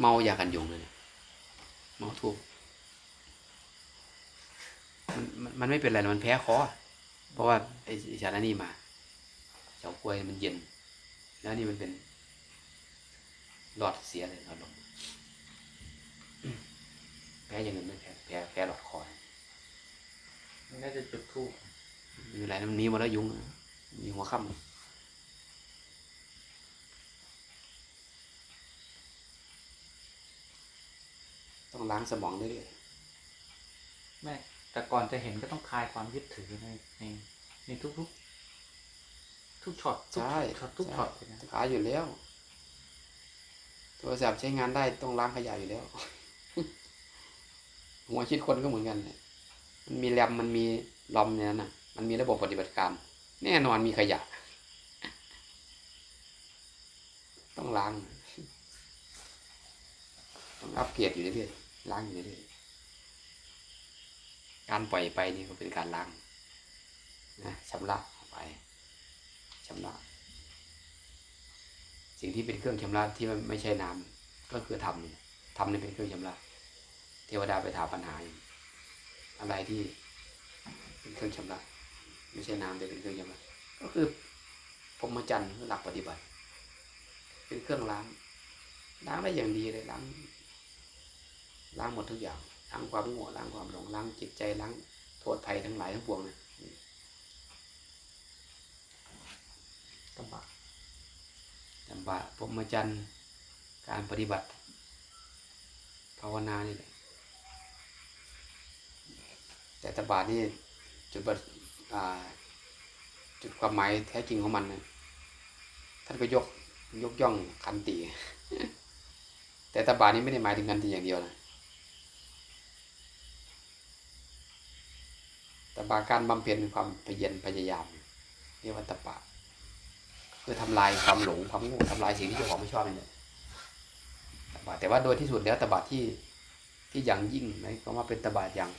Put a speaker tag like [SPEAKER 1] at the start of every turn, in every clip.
[SPEAKER 1] เมายากันยุงเลยเนี่ยเมาทูบมันมันมันไม่เป็นไรหรอกมันแพ้คอเพราะว่าไอ้ไอ้ชาลานี่มาเฉากล้วยมันเย็น แล้วนี่มันเป็นหลอดเสียเลยหลอดลมแพ้อย่างอื่นไม่แพ้แพ้แพ้หลอดคอ
[SPEAKER 2] มันน่าจะจุดทูบ
[SPEAKER 1] ไม่เป็นไรนะมันมีหมาแล้วยุงอะมีหัวค่ำ ต้องล้างสมองเรื่อย
[SPEAKER 2] แม่แต่ก่อนจะเห็นก็ต้องคลายความยึดถือในในในทุกทุกๆทุกช็อต
[SPEAKER 1] ๆ
[SPEAKER 2] ทุก
[SPEAKER 1] ใช่
[SPEAKER 2] ช็อตทุก
[SPEAKER 1] ใช่
[SPEAKER 2] ช็อตเลยนะ
[SPEAKER 1] ขายอยู่แล้วโทรศัพท์ใช้งานได้ต้องล้างขยะอยู่แล้ว หัวคิดคนก็เหมือนกันเนี่ยมันมีแรมมันมีลอมเนี่ยนะมันมีระบบปฏิบัติการแน่นอนมีขยะ ต้องล้าง ต้องอัปเกรดอยู่เรื่อยๆ ล้างอยู่เรื่อยการปล่อยไปนี่ก็เป็นการล้างนะชำระไปชำระ สิ่งที่เป็นเครื่องชำระที่ไม่ใช่น้ำก็คือธรรมนี่ธรรมนี่เป็นเครื่องชำระ เทวดาไปถามปัญหาอะไรที่เป็นเครื่องชำระไม่ใช่น้ำแต่เป็นเครื่องชำระก็คือพรหมจรรย์คือหลักปฏิบัติ เป็นเครื่องล้างล้างได้อย่างดีเลยล้าง ล้างหมดทุกอย่างล้างความโง่ล้างความหลงล้างจิตใจล้างโทษภัยทั้งหลายทั้งปวงนะ
[SPEAKER 2] ตบะ
[SPEAKER 1] จำบะพรมจรรย์การปฏิบัติ ภาวนานี่แหละแต่ตบะนี่จุดประจุดความหมายแท้จริงของมันนะท่านก็ยกยกย่องคันติแต่ตบะนี่ไม่ได้หมายถึงคันติอย่างเดียวนะ ตบะการบำเพ็ญความเพียรพยายามเรียกว่าตบะคือทำลายความหลงความโง่ทำลายสิ่งที่เจ้าของไม่ชอบนี่แหละตบะแต่ว่าโดยที่สุดแล้วตบะที่ที่อย่างยิ่งหมายความว่าเป็นตบะอย่าง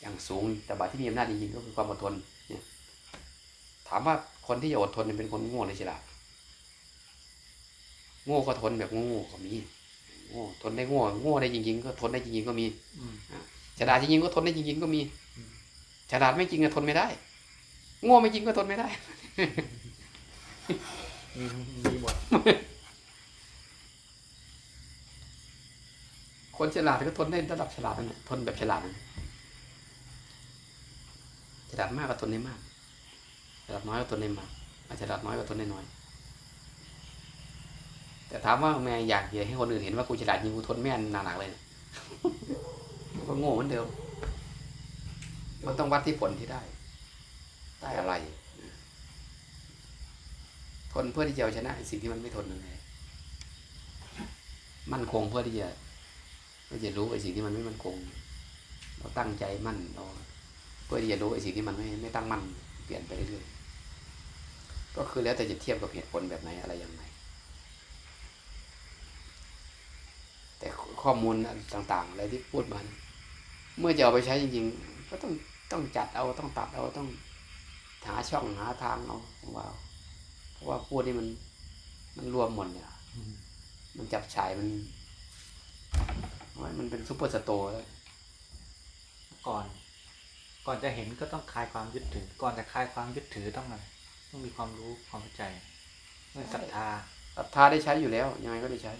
[SPEAKER 1] อย่างสูงตบะที่มีอำนาจจริงๆก็คือความอดทนเนี่ยถามว่าคนที่จะอดทนเนี่ยเป็นคนโง่หรือฉลาดโง่ก็ทนแบบโง่ๆก็มีโง่ทนได้โง่โง่ได้จริง ๆ ก็ทนได้จริง ๆ ก็มี
[SPEAKER 2] อืม
[SPEAKER 1] ฉลาดจริงๆก็ทนได้จริง ๆ ก็มี
[SPEAKER 2] อืม
[SPEAKER 1] ฉลาดไม่จริงก็ทนไม่ได้โง่ไม่จริงก็ทนไม่ได้
[SPEAKER 2] มีมีหมด
[SPEAKER 1] คนฉลาดก็ทนได้ระดับฉลาดนั่นแหละทนแบบฉลาดนั่นแหละฉลาดมากก็ทนได้มากฉลาดน้อยก็ทนได้มากอาฉลาดน้อยก็ทนได้น้อย แต่ถามว่าแม่อยากให้คนอื่นเห็นว่ากูฉลาดจริงกูทนแม่นหนักๆเลยเนี่ยก็โง่เหมือนเดิม มันต้องวัดที่ผลที่ได้ ได้อะไร ทนเพื่อที่จะเอาชนะไอ้สิ่งที่มันไม่ทนนั่นแหละมั่นคงเพื่อที่จะก็จะรู้ไอ้สิ่งที่มันไม่มั่นคง เราตั้งใจมั่นเราเพื่อที่จะรู้ไอ้สิ่งที่มันไม่ไม่ตั้งมั่นเปลี่ยนไปเรื่อยๆก็คือแล้วแต่จะเทียบกับเหตุผลแบบไหนอะไรย่างไรแต่ข้อมูลต่างๆอะไรที่พูดมาเนี่ยเมื่อจะเอาไปใช้จริง ๆ ก็ต้อง ต้องจัดเอาต้องตัดเอาต้องหาช่องหาทางเอาของเราเพราะว่าพูดนี่มันมันรวมหมดเนี่ย
[SPEAKER 2] อืม
[SPEAKER 1] มันจับฉายมันมันเป็นซุปเปอร์สโตร์เลย
[SPEAKER 2] ก่อน ก่อนจะเห็นก็ต้องคลายความยึดถือ ก่อนจะคลายความยึดถือต้องอะไรต้องมีความรู้ความเข้าใจเรื่องศรัทธา
[SPEAKER 1] ศรัทธาได้ใช้อยู่แล้วยังไงก็ได้ใช้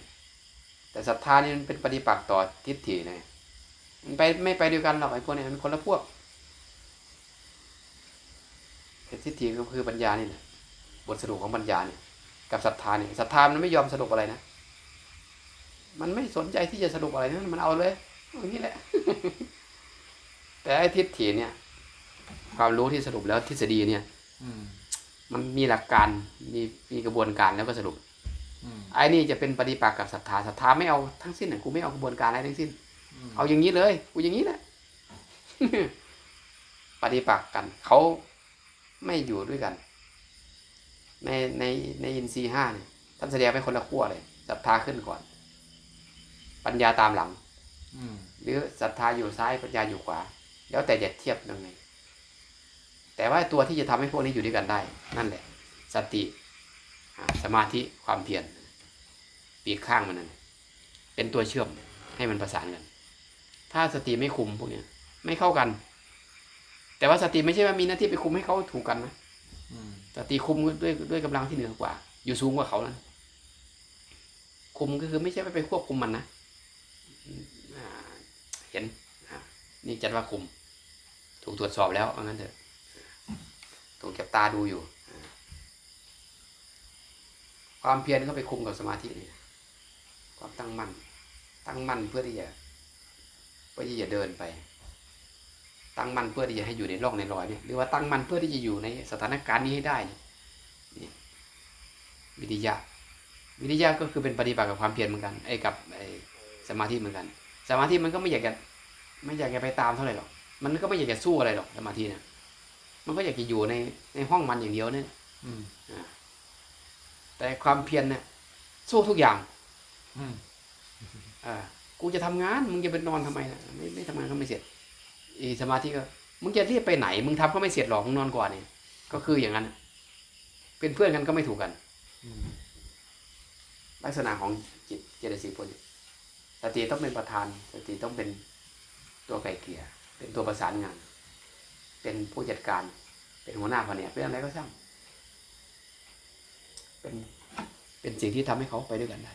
[SPEAKER 1] แต่ศรัทธานี่มันเป็นปฏิปักษ์ต่อทิฏฐินะมันไปไม่ไปด้วยกันหรอกไอ้พวกเนี้มันคนละพวก แต่ทิฏฐิก็คือปัญญานี่แหละบทสรุปของปัญญาเนี่ยกับศรัทธาเนี่ยศรัทธามันไม่ยอมสรุปอะไรนะ มันไม่สนใจที่จะสรุปอะไรนะมันเอาเลยอย่างนี้แหละ แต่ไอ้ทิฏฐิเนี่ย ความรู้ที่สรุปแล้วทฤษฎีเนี่ย
[SPEAKER 2] อืมั
[SPEAKER 1] นมีหลักการมีมีกระบวนการแล้วก็สรุป
[SPEAKER 2] อ
[SPEAKER 1] ไอ้นี่จะเป็นปฏิปักษ์กับศรัทธาศรัทธาไม่เอาทั้งสิ้นกูไม่เอากระบวนการอะไรทั้งสิ้น เอาอย่างนี้เลย กูอย่างนี้แหละปฏิปักษ์กันเขา ไม่อยู่ด้วยกัน ในในในอินทรีย์ห้าเนี่ยท่านแสดงไว้คนละขั้วเลยศรัทธาขึ้นก่อน ปัญญาตามหลัง
[SPEAKER 2] อืม
[SPEAKER 1] หรือศรัทธาอยู่ซ้ายปัญญาอยู่ขวา แล้วแต่จะเทียบยังไง แต่ว่าตัวที่จะทำให้พวกนี้อยู่ด้วยกันได้ นั่นแหละ สติอ่าสมาธิความเพียรปีกข้างมันนั่นเป็นตัวเชื่อมให้มันประสานกัน ถ้าสติไม่คุมพวกเนี้ยไม่เข้ากัน แต่ว่าสติไม่ใช่ว่ามีหน้าที่ไปคุมให้เขาถูกกันนะ
[SPEAKER 2] อืม
[SPEAKER 1] สติคุมด้วยด้วยกำลังที่เหนือกว่า อยู่สูงกว่าเขานะคุมก็คือไม่ใช่ว่าไปควบคุมมันนะอ่าเห็นอ่านี่จัดว่าคุม ถูกตรวจสอบแล้วเอางั้นเถอะถูกจับตาดูอยู่อ่าความเพียรก็ไปคุมกับสมาธินี่ความตั้งมั่น ตั้งมั่นเพื่อที่จะเพื่อที่จะเดินไป ตั้งมั่นเพื่อที่จะให้อยู่ในร่องในรอยเนี่ยหรือว่าตั้งมั่นเพื่อที่จะอยู่ในสถานการณ์นี้ให้ได้เนี่ยนี่วิริยะ วิริยะก็คือเป็นปฏิบัติกับความเพียรเหมือนกันไอ้กับไอ้สมาธิเหมือนกัน สมาธิมันก็ไม่อยากจะไม่อยากจะไปตามเท่าไหร่หรอกมันก็ไม่อยากจะสู้อะไรหรอกสมาธิเนี่ยมันก็อยากจะอยู่ในในห้องมันอย่างเดียวเนี่ย
[SPEAKER 2] อืม
[SPEAKER 1] อ่าแต่ความเพียรเนี่ยสู้ทุกอย่าง
[SPEAKER 2] อืม
[SPEAKER 1] อ่ากูจะทำงานมึงจะไปนอนทำไมนะไม่ไม่ทำงานก็ไม่เสร็จอี สมาธิก็มึงจะรีบไปไหน มึงทำก็ไม่เสร็จหรอกมึงนอนก่อนนี่ก็คืออย่างนั้น เป็นเพื่อนกันก็ไม่ถูกกันลักษณะของจิตเจตสิกพวกนี้สติต้องเป็นประธานสติต้องเป็นตัวไก่เกลี่ยเป็นตัวประสานงาน เป็นผู้จัดการ เป็นหัวหน้าแผนกเป็นอะไรก็ช่างเป็นเป็นสิ่งที่ทำให้เขาไปด้วยกันได้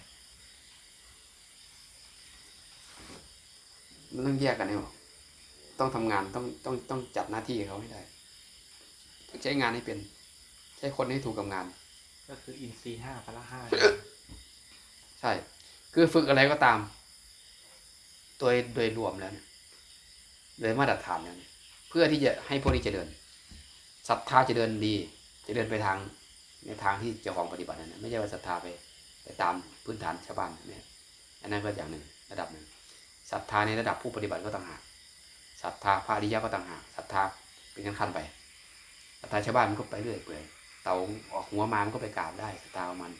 [SPEAKER 1] มันต้องแยกกันให้ออก ต้องทำงานต้องต้องต้องจัดหน้าที่ให้เขาให้ได้ต้องใช้งานให้เป็น ใช้คนให้ถูกกับงาน
[SPEAKER 2] ก็คืออินทรีย์ห้าพละห้า
[SPEAKER 1] ใช่ คือฝึกอะไรก็ตามโดยโดยรวมแล้วเนี่ยโดยมาตรฐานแล้วเนี่ยเพื่อที่จะให้พวกนี้เจริญศรัทธาจะเดินดีจะเดินไปทางในทางที่เจ้าของปฏิบัตินั่นนะไม่ใช่ว่าศรัทธาไปไปตามพื้นฐานชาวบ้านเนี่ยอันนั้นก็อย่างหนึ่งระดับหนึ่งศรัทธาในระดับผู้ปฏิบัติก็ต่างหาก ศรัทธาพระอริยะก็ต่างหากศรัทธาเป็นขั้นๆไปศรัทธาชาวบ้านมันก็ไปเรื่อยเปื่อยเต่าออกหัวมามันก็ไปกราบได้ศรัทธาของมัน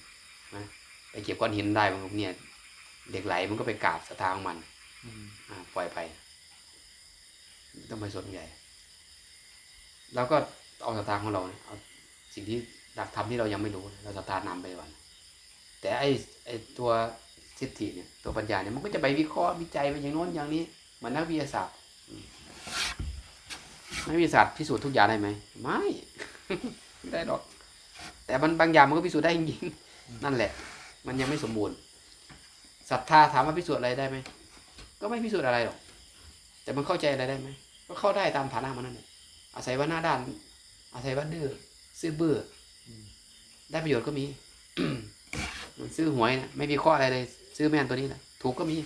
[SPEAKER 1] นะไปเก็บก้อนหินได้มันก็เนี่ยเด็กไหลมันก็ไปกราบสถานของมัน
[SPEAKER 2] อืม
[SPEAKER 1] อ่าปล่อยไปไม่ต้องไปสนใจเราก็เอาสถานของเราเนี่ยเอาสิ่งที่หลักธรรมที่เรายังไม่รู้ เราสถานนำไปก่อนแต่ไอ้ไอ้ตัวสิทธิเนี่ยตัวปัญญาเนี่ยมันก็จะไปวิเคราะห์วิจัยไปอย่างโน้นอย่างนี้เหมือนนักวิทยาศาสตร์ อืมนักวิทยาศาสตร์พิสูจน์ทุกอย่างได้ไหมไม่ไม่ได้หรอก แต่มันบางอย่างมันก็พิสูจน์ได้จริงๆนั่นแหละ มันยังไม่สมบูรณ์ศรัทธาถามว่าพิสูจน์อะไรได้ไหมก็ไม่พิสูจน์อะไรหรอก แต่มันเข้าใจอะไรได้ไหมก็เข้าได้ตามฐานะมันนั่นแหละอาศัยว่าหน้าด้าน อาศัยว่าดื้อซื่อบื้อได้ประโยชน์ก็มีมันซื้อหวยนะไม่มีข้ออะไรเลย ซื้อแม่นตัวนี้นะถูกก็มี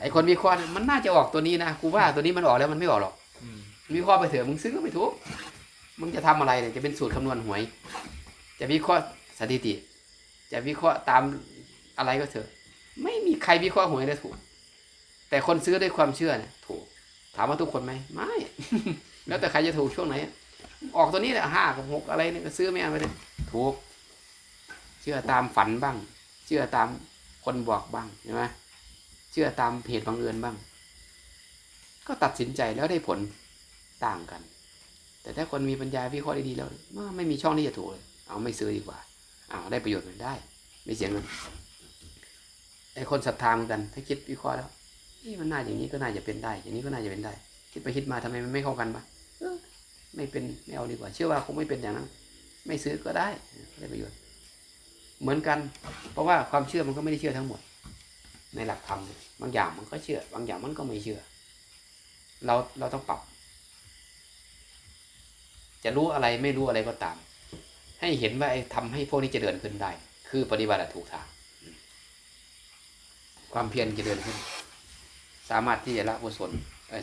[SPEAKER 1] ไอคนมีข้อเนี่ยมันน่าจะออกตัวนี้นะกูว่าตัวนี้มันออกแล้วมันไม่ออกหรอก
[SPEAKER 2] อืม
[SPEAKER 1] วิเคราะห์ไปเถอะมึงซื้อก็ไม่ถูกมึงจะทำอะไรเนี่ยจะเป็นสูตรคำนวณหวย จะวิเคราะห์สถิติ จะวิเคราะห์ตามอะไรก็เถอะ ไม่มีใครวิเคราะห์หวยได้ถูก แต่คนซื้อด้วยความเชื่อเนี่ยถูก ถามว่าทุกคนไหมไม่ แล้วแต่ใครจะถูกช่วงไหน ออกตัวนี้แหละห้ากับหกอะไรเนี่ยก็ซื้อไม่เอาไปเลยถูก เชื่อตามฝันบ้าง เชื่อตามคนบอกบ้างใช่ไหม เชื่อตามเหตุบังเอิญบ้าง ก็ตัดสินใจแล้วได้ผลต่างกัน แต่ถ้าคนมีปัญญาวิเคราะห์ด้ดีแล้วไม่มีช่องที่จะถูกเลย เอาไม่ซื้อดีกว่า เอาได้ประโยชน์มันได้ ไม่เสียเงินไอ้คนศรัทธาเหมือนกัน ถ้าคิดวิเคราะห์แล้วนี่มันน่าอย่างนี้ก็น่าจะเป็นได้ อย่างนี้ก็น่าจะเป็นได้ คิดไปคิดมาทำไมมันไม่เข้ากันปะไม่เป็นไม่เอาดีกว่า เชื่อว่าคงไม่เป็นอย่างนั้น ไม่ซื้อก็ได้ได้ประโยชน์ เหมือนกัน เพราะว่าความเชื่อมันก็ไม่ได้เชื่อทั้งหมด ในหลักธรรมบางอย่างมันก็เชื่อ บางอย่างมันก็ไม่เชื่อ เราเราต้องปรับ จะรู้อะไรไม่รู้อะไรก็ตาม ให้เห็นว่าไอ้ทำให้พวกนี้เจะเดินขึ้นได้ คือปฏิบัติถูกทางความเพียรจะเดินขึ้น สามารถที่จะละกุศล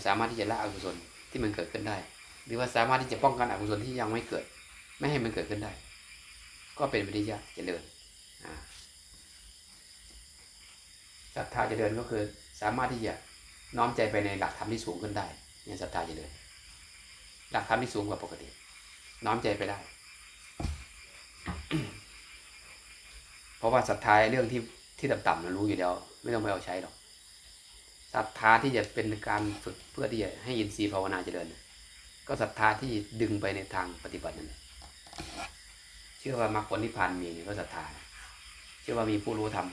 [SPEAKER 1] สามารถที่จะละอกุศลที่มันเกิดขึ้นได้ หรือว่าสามารถที่จะป้องกันอกุศลที่ยังไม่เกิด ไม่ให้มันเกิดขึ้นได้ ก็เป็นวิริยะเจริญอ่า ศรัทธาจะเจริญก็คือสามารถที่จะน้อมใจไปในหลักธรรมที่สูงขึ้นได้เนี่ยศรัทธาจะเจริญหลักธรรมที่สูงกว่าปกติ น้อมใจไปได้ เพราะว่าศรัทธาเรื่องที่ที่ต่ำๆเรารู้อยู่แล้ว ไม่ต้องไปเอาใช้หรอกศรัทธาที่จะเป็นการฝึกเพื่อที่จะให้อินทรีย์ภาวนาเจริญก็ศรัทธาที่ดึงไปในทางปฏิบัตินั่นเชื่อว่ามรรคผลนิพพานมีนี่ก็ศรัทธาเชื่อว่ามีผู้รู้ธรรม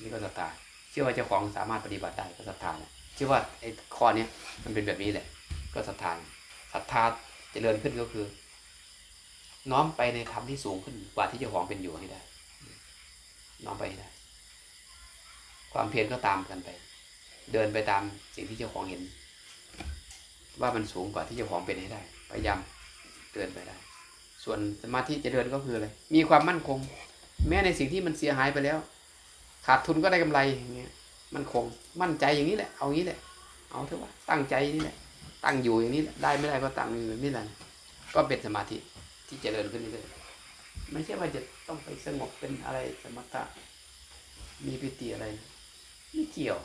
[SPEAKER 1] นี่ก็ศรัทธา เชื่อว่าเจ้าของสามารถปฏิบัติได้ก็ศรัทธาเนี่ยเชื่อว่าไอ้ข้อเนี้ยมันเป็นแบบนี้แหละ ก็ศรัทธาศรัทธาเจริญขึ้นก็คือ น้อมไปในธรรมที่สูงขึ้นกว่าที่เจ้าของเป็นอยู่ให้ได้ น้อมไปให้ได้ ความเพียรก็ตามกันไป เดินไปตามสิ่งที่เจ้าของเห็น ว่ามันสูงกว่าที่เจ้าของเป็นให้ได้ พยายามเดินไปได้ ส่วนสมาธิจะเดินก็คืออะไร มีความมั่นคง แม้ในสิ่งที่มันเสียหายไปแล้ว ขาดทุนก็ได้กำไรอย่างเงี้ยมันคงมั่นใจอย่างนี้แหละ เอางี้แหละ เอาเถอะว่าตั้งใจนี่แหละ ตั้งอยู่อย่างนี้แหละได้ไม่ได้ก็ตั้งอยู่แบบนี้แหละก็เป็นสมาธิที่เจริญขึ้นเรื่อยๆไม่ใช่ว่าจะต้องไปสงบเป็นอะไรสมถะมีปิติอะไรไม่เกี่ยว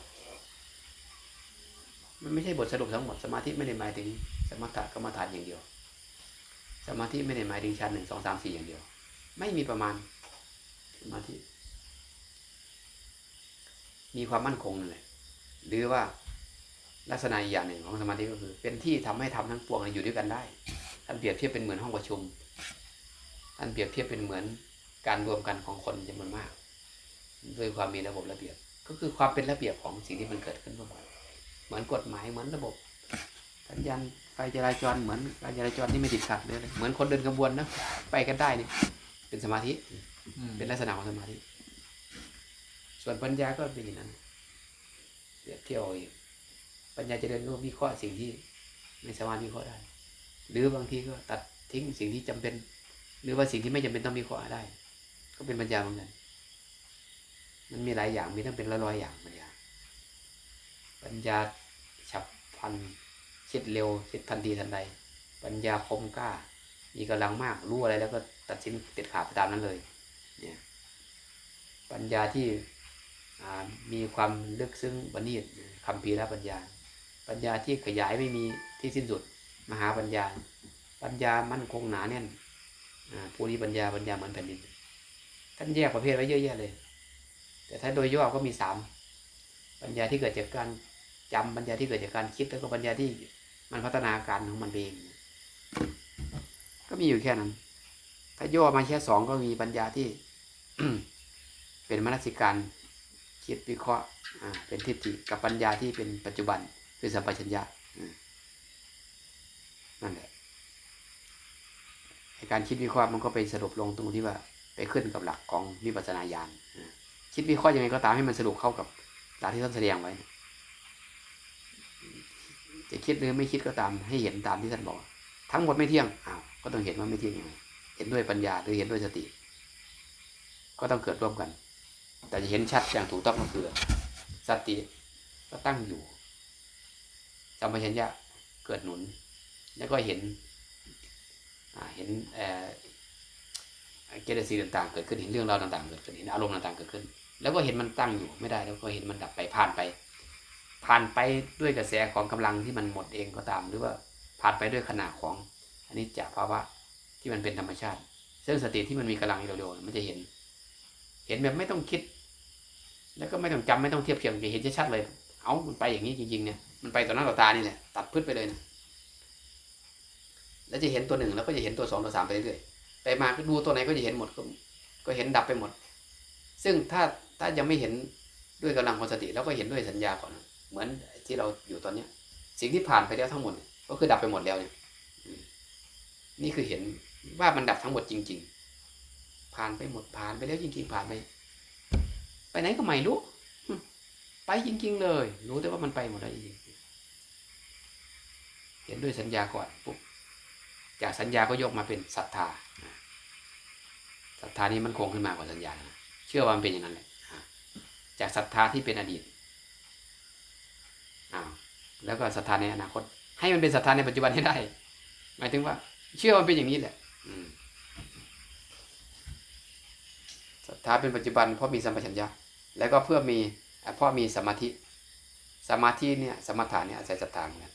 [SPEAKER 1] มันไม่ใช่บทสรุปทั้งหมด สมาธิไม่ได้หมายถึงสมถะกรรมฐานอย่างเดียว สมาธิไม่ได้หมายถึงชั้นหนึ่งสองสามสี่อย่างเดียว ไม่มีประมาณสมาธิ มีความมั่นคงนั่นแหละหรือว่าลักษณะอีกอย่างหนึ่งของสมาธิก็คือ เป็นที่ทำให้ทำทั้งปวงเนี่ยอยู่ด้วยกันได้ ท่านเปรียบเทียบเป็นเหมือนห้องประชุม ท่านเปรียบเทียบเป็นเหมือนการรวมกันของคนจำนวนมากด้วยความมีระบบระเบียบ ก็คือความเป็นระเบียบของสิ่งที่มันเกิดขึ้นร่วมกันเหมือนกฎหมายเหมือนระบบสัญญาณไฟจราจรเหมือนการจราจรที่ไม่ติดขัดเลยเหมือนคนเดินขบวนนะไปกันได้นี่เป็นสมาธิ
[SPEAKER 2] อืม
[SPEAKER 1] เป็นลักษณะของสมาธิ ส่วนปัญญาก็เป็นอย่างนั้นเปรียบเทียบเอาเองปัญญาจะเดินรู้วิเคราะห์สิ่งที่ไม่สามารถวิเคราะห์ได้ หรือบางทีก็ตัดทิ้งสิ่งที่จำเป็น หรือว่าสิ่งที่ไม่จำเป็นต้องวิเคราะห์ได้ ก็เป็นปัญญาเหมือนกันมันมีหลายอย่างมีทั้งเป็นร้อยๆอย่างปัญญาปัญญาฉับพลันคิดเร็วคิดทันทีทันใด ปัญญาคมกล้า มีกำลังมากรู้อะไรแล้วก็ตัดสินเด็ดขาดไปตามนั้นเลย เนี่ย ปัญญาที่ มีความลึกซึ้งประณีตคำพีระปัญญา ปัญญาที่ขยายไม่มีที่สิ้นสุด มหาปัญญา ปัญญามั่นคงหนาแน่นอ่าภูริปัญญาปัญญาเหมือนแผ่นดิน ท่านแยกประเภทไว้เยอะแยะเลย แต่ถ้าโดยย่อก็มีสามปัญญาที่เกิดจากการจำปัญญาที่เกิดจากการคิดแล้วก็ปัญญาที่มันพัฒนาการของมันเอง ก็มีอยู่แค่นั้น ถ้าย่อมาแค่สองก็มีปัญญาที่เป็นมนสิการ คิดวิเคราะห์เป็นทิฏฐิกับปัญญาที่เป็นปัจจุบันคือสัมปชัญญะนั่นแหละการคิดวิเคราะห์มันก็ไปสรุปลงตรงที่ว่าไปขึ้นกับหลักของวิปัสสนาญาณคิดวิเคราะห์ยังไงก็ตามให้มันสรุปเข้ากับหลักที่ท่านแสดงไว้ จะคิดหรือไม่คิดก็ตามให้เห็นตามที่ท่านบอก ทั้งหมดไม่เที่ยงอ้าวก็ต้องเห็นว่าไม่เที่ยงยังไงเห็นด้วยปัญญาหรือเห็นด้วยสติ ก็ต้องเกิดร่วมกัน แต่จะเห็นชัดอย่างถูกต้องก็คือ สติก็ตั้งอยู่สัมปชัญญะเกิดหนุน แล้วก็เห็นเห็นเอ่อเจตสิกต่างๆ เกิดขึ้นเห็นเรื่องราวต่างๆ เกิดขึ้นเห็นอารมณ์ต่างๆเกิดขึ้น แล้วก็เห็นมันตั้งอยู่ไม่ได้ แล้วก็เห็นมันดับไปผ่านไป ผ่านไปด้วยกระแสของกำลังที่มันหมดเองก็ตาม หรือว่าผ่านไปด้วยขนาดของอันนี้จากภาวะที่มันเป็นธรรมชาติ ซึ่งสติที่มันมีกำลังเร็วๆมันจะเห็น เห็นแบบไม่ต้องคิด แล้วก็ไม่ต้องจำไม่ต้องเทียบเคียงจะเห็นชัดๆเลย เอามันไปอย่างนี้จริงๆเนี่ยมันไปต่อหน้าต่อตานี่แหละตัดพืชไปเลยนะแล้วจะเห็นตัวหนึ่งแล้วก็จะเห็นตัวสองตัวสามไปเรื่อยๆไปมาก็ดูตัวไหนก็จะเห็นหมดก็ก็เห็นดับไปหมด ซึ่งถ้าถ้ายังไม่เห็นด้วยกำลังของสติแล้วก็เห็นด้วยสัญญาก่อนเหมือนที่เราอยู่ตอนเนี้ย สิ่งที่ผ่านไปแล้วทั้งหมด ก็คือดับไปหมดแล้วเนี่ยนี่คือเห็นว่ามันดับทั้งหมดจริง ๆ ผ่านไปหมดผ่านไปแล้วจริงๆผ่านไป ไปไหนก็ไม่รู้ไปจริง ๆ เลย รู้แต่ว่ามันไปหมดแล้วจริงๆเห็นด้วยสัญญาก่อนปุ๊บจากสัญญาก็ยกมาเป็นศรัทธาศรัทธานี้มันคงขึ้นมากว่าสัญญานะเชื่อว่ามันเป็นอย่างนั้นแหละจากศรัทธาที่เป็นอดีตอ้าวแล้วก็ศรัทธาในอนาคต ให้มันเป็นศรัทธาในปัจจุบันให้ได้ หมายถึงว่า เชื่อว่ามเป็นอย่างนี้แหละ อืม ศรัทธาเป็นปัจจุบันเพราะมีสัมปชัญญะแล้วก็เพื่อมีอะเพราะมีสมาธิสมาธิเนี่ยสมถะเนี่ยอาศัยศรัทธาเหมือนกัน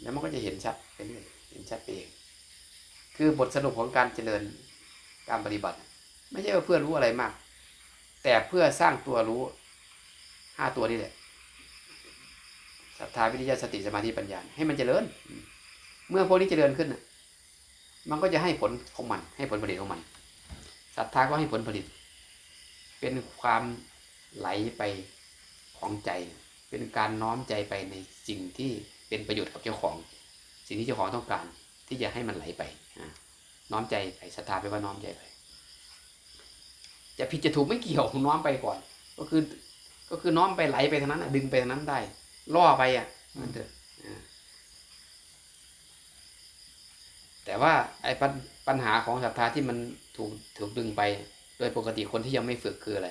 [SPEAKER 1] แล้วมันก็จะเห็นชัดไปเรื่อยเห็นชัดไปเองคือบทสรุปของการเจริญการปฏิบัติ ไม่ใช่ว่าเพื่อรู้อะไรมาก แต่เพื่อสร้างตัวรู้ห้าตัวนี่แหละศรัทธาวิริยะสติสมาธิปัญญาให้มันเจริญ เมื่อพวกนี้เจริญขึ้นนะ มันก็จะให้ผลของมัน ให้ผลผลิตของมันศรัทธาก็ให้ผลผลิต เป็นความไหลไปของใจ เป็นการน้อมใจไปในสิ่งที่เป็นประโยชน์กับเจ้าของ สิ่งที่เจ้าของต้องการที่จะให้มันไหลไปน้อมใจไปศรัทธาไปว่าน้อมใจไป จะผิดจะถูกไม่เกี่ยวน้อมไปก่อน ก็คือก็คือน้อมไปไหลไปทางนั้นดึงไปทางนั้นได้ล่อไปอะนั่นเถอะอ่า แต่ว่าไอ้ปัญปัญหาของศรัทธาที่มันถูกถูกดึงไป โดยปกติคนที่ยังไม่ฝึกคืออะไร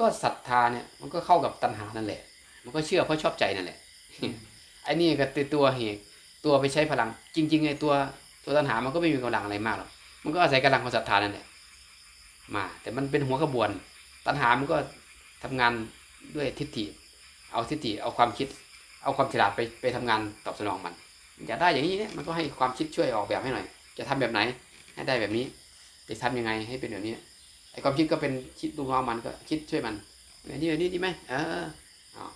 [SPEAKER 1] ก็ศรัทธาเนี่ยมันก็เข้ากับตัณหานั่นแหละ มันก็เชื่อเพราะชอบใจนั่นแหละไอ้นี่ก็ตัวตัวเหตุตัวไปใช้พลัง จริงๆไอ้ตัวตัวตัณหามันก็ไม่มีกำลังอะไรมากหรอกมันก็อาศัยกำลังของศรัทธานั่นแหละมา แต่มันเป็นหัวขบวน ตัณหามันก็ทำงานด้วยทิฏฐิ เอาทิฏฐิเอาความคิด เอาความฉลาดไปไปทำงานตอบสนองมัน อยากได้อย่างนี้เนี่ยมันก็ให้ความคิดช่วยออกแบบให้หน่อย จะทำแบบไหน ให้ได้แบบนี้จะทำยังไงให้เป็นแบบนี้ไอ้ความคิดก็เป็นคิดดูน้องมันก็คิดช่วยมันแบบนี้แบบนี้ดีไหมเออเอา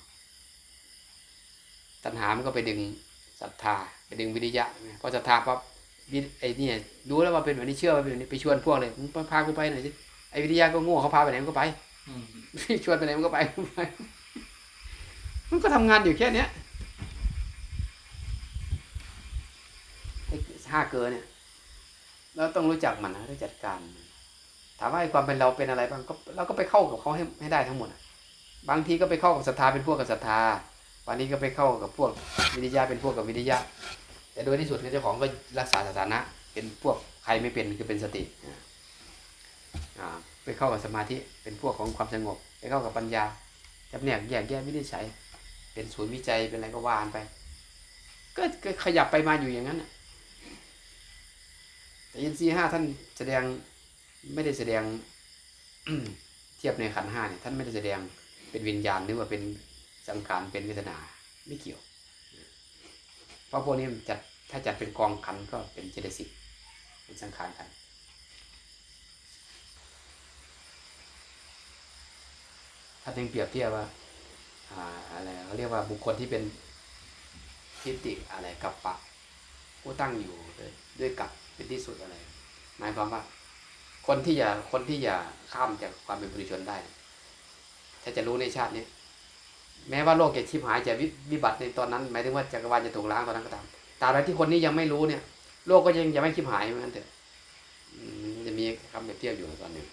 [SPEAKER 1] ตัณหามันก็ไปดึงศรัทธาไปดึงวิริยะพอศรัทธาปั๊บวิไอ้เนี่ยรู้แล้วว่าเป็นแบบนี้เชื่อว่าเป็นแบบนี้ไปชวนพวกเลยมึงพากูไปหน่อยสิไอ้วิริยะก็โง่เขาพาไปไหนมันก็ไป
[SPEAKER 2] อืม
[SPEAKER 1] ชวนไปไหนมันก็ไป มันก็ทำงานอยู่แค่เนี้ยไอ้ ห้าเกินเนี่ยเราต้องรู้จักมันนะรู้จัดการ ถามว่าไอ้ความเป็นเราเป็นอะไรบ้างก็เราก็ไปเข้ากับเขาให้ให้ได้ทั้งหมดบางทีก็ไปเข้ากับศรัทธาเป็นพวกกับศรัทธาวันนี้ก็ไปเข้ากับพวกวิริยะเป็นพวกกับวิริยะ แต่โดยที่สุดเจ้าของก็รักษาสถานะ เป็นพวกใครไม่เป็นคือเป็นสติไปเข้ากับสมาธิเป็นพวกของความสงบ ไปเข้ากับปัญญาจำแนกแยกแยะวินิจฉัยเป็นศูนย์วิจัยเป็นอะไรก็ว่านไป ก็ขยับไปมาอยู่อย่างนั้นน่ะ แต่ยินซีห้าท่านแสดงไม่ได้แสดงเทียบในขันห้าเนี่ยท่านไม่ได้แสดงเป็นวิญญาณหรือว่าเป็นสังขารเป็นเวทนาไม่เกี่ยว เพราะพวกนี้จัดถ้าจัดเป็นกองขันก็เป็นเจตสิกเป็นสังขารขันถ้าถึงเปรียบเทียบว่าอะไรเขาเรียกว่าบุคคลที่เป็นทิฏฐิอะไรกับปะผู้ตั้งอยู่ด้วยกับ เป็นที่สุดอะไร หมายความว่า คนที่จะคนที่จะข้ามจากความเป็นบุรุชนได้ ถ้าจะรู้ในชาตินี้ แม้ว่าโลกจะชิบหายจะวิวิบัติในตอนนั้นหมายถึงว่าจักรวาลจะถูกล้างตอนนั้นก็ตามตราบใดที่คนนี้ยังไม่รู้เนี่ย โลกก็ยังยังไม่ชิบหายเหมือนกันเถอะอืมจะมีคำเปรียบเทียบอยู่ตอนหนึ่ง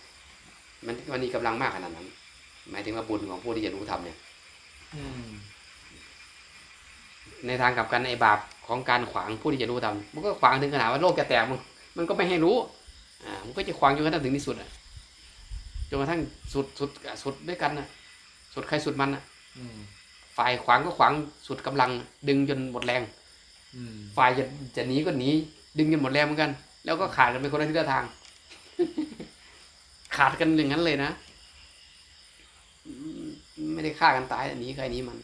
[SPEAKER 1] มันมันมีกำลังมากขนาดนั้น หมายถึงว่าบุญของผู้ที่จะรู้ธรรมเนี่ย
[SPEAKER 2] อืม
[SPEAKER 1] ในทางกลับกันไอ้บาปของการขวางผู้ที่จะรู้ธรรมมันก็ขวางถึงขนาดว่าโลกจะแตกมันมันก็ไม่ให้รู้อ่ามันก็จะขวางจนกระทั่งถึงที่สุดอะจนกระทั่งสุดสุดสุดด้วยกันน่ะ สุดใครสุดมันน่ะ
[SPEAKER 2] อืม
[SPEAKER 1] ฝ่ายขวางก็ขวางสุดกำลัง ดึงจนหมดแรง
[SPEAKER 2] อืม
[SPEAKER 1] ฝ่ายจะจะหนีก็หนีดึงจนหมดแรงเหมือนกัน แล้วก็ขาดกันไปคนละทิศละทาง ขาดกันอย่างนั้นเลยนะอืมไม่ได้ฆ่ากันตายหนีใครหนีมัน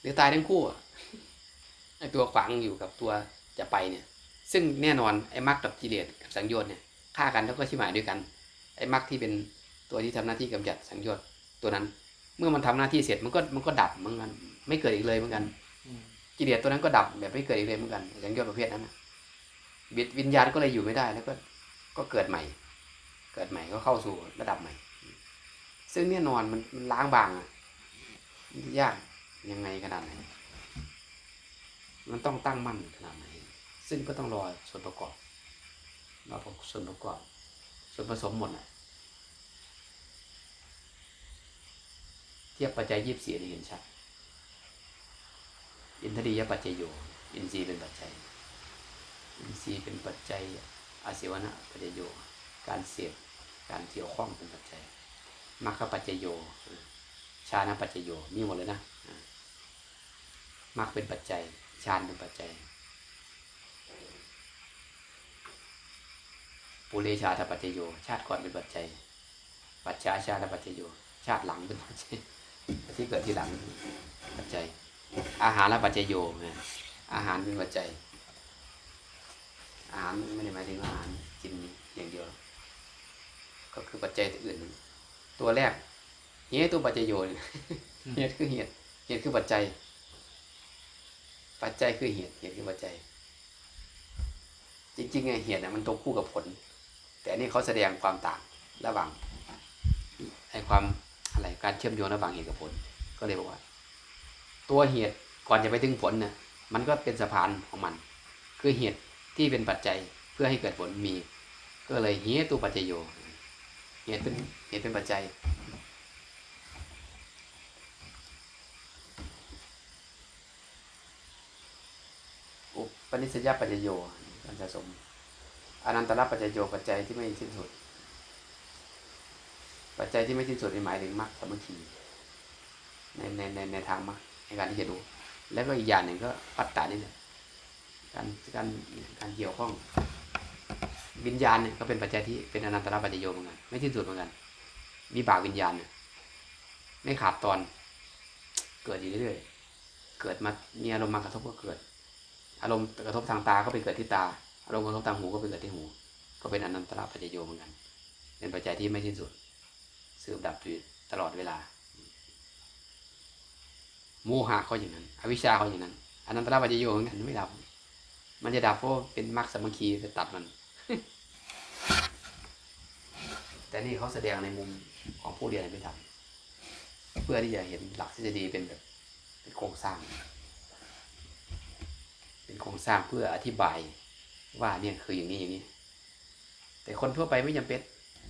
[SPEAKER 1] หรือตายทั้งคู่อะไอ ตัวขวางอยู่กับตัวจะไปเนี่ย ซึ่งแน่นอนไอ้มรรคกับกิเลสกับสังโยชน์เนี่ยฆ่ากันแล้วก็ชิบหายด้วยกัน ไอ้มรรคที่เป็นตัวที่ทำหน้าที่กำจัดสังโยชน์ตัวนั้น เมื่อมันทำหน้าที่เสร็จมันก็มันก็ดับเหมือนกัน ไม่เกิดอีกเลยเหมือนกันกิเลสตัวนั้นก็ดับแบบไม่เกิดอีกเลยเหมือนกันสังโยชน์ประเภทนั้นวิญวิญญาณก็เลยอยู่ไม่ได้แล้วก็ก็เกิดใหม่ เกิดใหม่ก็เข้าสู่ระดับใหม่ ซึ่งแน่นอนมันมันล้างบางอะยากยังไงขนาดไหน มันต้องตั้งมั่นขนาดไหน ซึ่งก็ต้องรอส่วนประกอบรอส่วนประกอบ ส่วนผสมหมดอะเทียบปัจจัยยี่สิบสี่เห็นชัด อินทรียปัจจัยโย อินทรีย์เป็นปัจจัย อินทรีย์เป็นปัจจัยอาศิวนะปัจจัยโย การเสพการเกี่ยวข้องเป็นปัจจัยมรรคปัจจัยโย ชานะปัจจัยโย มีหมดเลยนะอ่ามรรคเป็นปัจจัย ชาญเป็นปัจจัย ปุเรชาตปัจจยโย ชาติก่อนเป็นปัจจัย ปัจฉาชาตปัจจยโย ชาติหลังเป็นปัจจัย ที่เกิดทีหลังปัจจัย อาหารและปัจจัยโยนะอาหารเป็นปัจจัย อาหารไม่ได้หมายถึงอาหารกินอย่างเดียว ก็คือปัจจัยตัวอื่น ตัวแรกเหตุตัวปัจจัยโยเนี่ยเหตุคือเหตุเหตุคือปัจจัย ปัจจัยคือเหตุเหตุคือปัจจัย จริงๆไงเหตุน่ะมันตกคู่กับผล แต่อันนี่เขาแสดงความต่างระหว่างไอความอะไรการเชื่อมโยงระหว่างเหตุกับผล ก็เลยบอกว่า ตัวเหตุก่อนจะไปถึงผลเนี่ยมันก็เป็นสะพานของมัน คือเหตุที่เป็นปัจจัยเพื่อให้เกิดผลมี ก็เลยเหตุปัจจยโยเหตุเป็นเหตุเป็นปัจจัย อุปนิสัยปัจจโยการสะสมอนันตระปัจจโยปัจจัยที่ไม่สิ้นสุด ปัจจัยที่ไม่สิ้นสุดนี่หมายถึงมรรคสมัคคีในในในในทางมรรคในการที่จะดู แล้วก็อีกอย่างหนึ่งก็ปัตตานี่แหละการการการเกี่ยวข้องวิญญาณเนี่ยก็เป็นปัจจัยที่เป็นอนันตระปัจจโยเหมือนกันไม่สิ้นสุดเหมือนกันมีบากวิญญาณเนี่ยไม่ขาดตอน เกิดอยู่เรื่อยๆเกิดมามีอารมณ์มากระทบก็เกิด อารมณ์กระทบทางตาก็ไปเกิดที่ตา อารมณ์กระทบทางหูก็ไปเกิดที่หู ก็เป็นอนันตระปัจจโยเหมือนกัน เป็นปัจจัยที่ไม่สิ้นสุดสืบดับอยู่ตลอดเวลา โมหะเขาอย่างนั้น อวิชชาเขาอย่างนั้นอนันตระปัจจโยเหมือนกันไม่ดับ มันจะดับเพราะเป็นมรรคสมัคคีจะตัดมัน แต่นี่เขาแสดงในมุมของผู้เรียนไม่ทำเพื่อที่จะเห็นหลักทฤษฎีเป็นแบบเป็นโครงสร้าง เป็นโครงสร้างเพื่ออธิบายว่าเนี่ยคืออย่างนี้อย่างนี้ แต่คนทั่วไปไม่จำเป็น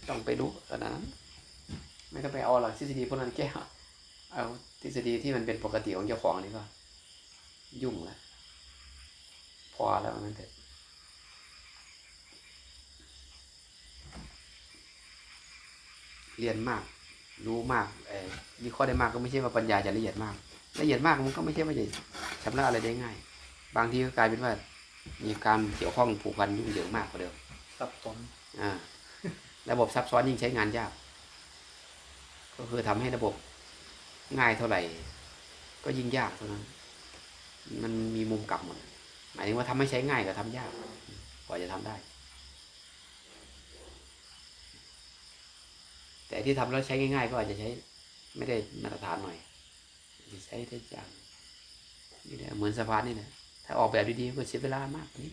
[SPEAKER 1] ต้องไปรู้ขนาดนั้นไม่ต้องไปเอาหลักทฤษฎีพวกนั้นแก้เอาทฤษฎีที่มันเป็นปกติของเจ้าของนี่ก็ ยุ่งแล้วพอแล้วนั่นเถอะเรียนมาก รู้มากเออวิเคราะห์ได้มากก็ไม่ใช่ว่าปัญญาจะละเอียดมาก ละเอียดมากมันก็ไม่ใช่ว่าจะชำระอะไรได้ง่าย บางทีก็กลายเป็นว่า มีการเกี่ยวข้องผูกพันยุ่งเหยิงมากกว่าเดิม
[SPEAKER 2] สับสน
[SPEAKER 1] อ่าระบบซับซ้อนยิ่งใช้งานยาก ก็คือทำให้ระบบง่ายเท่าไหร่ ก็ยิ่งยากเท่านั้น มันมีมุมกลับหมดหมายถึงว่าทำให้ใช้ง่ายกับทำยากกว่าจะทำได้ แต่ที่ทำแล้วใช้ง่าย ๆ ก็อาจจะใช้ไม่ได้มาตรฐานหน่อยอาจจะใช้ได้ยากนี่แหละเหมือนสะพานนี่แหละ ถ้าออกแบบดีๆก็เสียเวลามากกว่านี้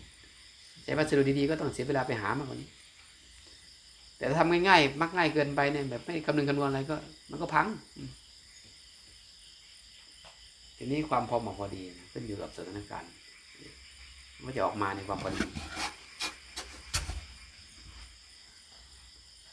[SPEAKER 1] ใช้วัสดุดีๆก็ต้องเสียเวลาไปหามากกว่านี้ แต่ถ้าทำง่ายๆมักง่ายเกินไปเนี่ยแบบไม่คำนึงคำนวณอะไรก็ มันก็พัง ทีนี้ความพอเหมาะพอดีขึ้นอยู่กับสถานการณ์ว่าจะออกมาในความพอดี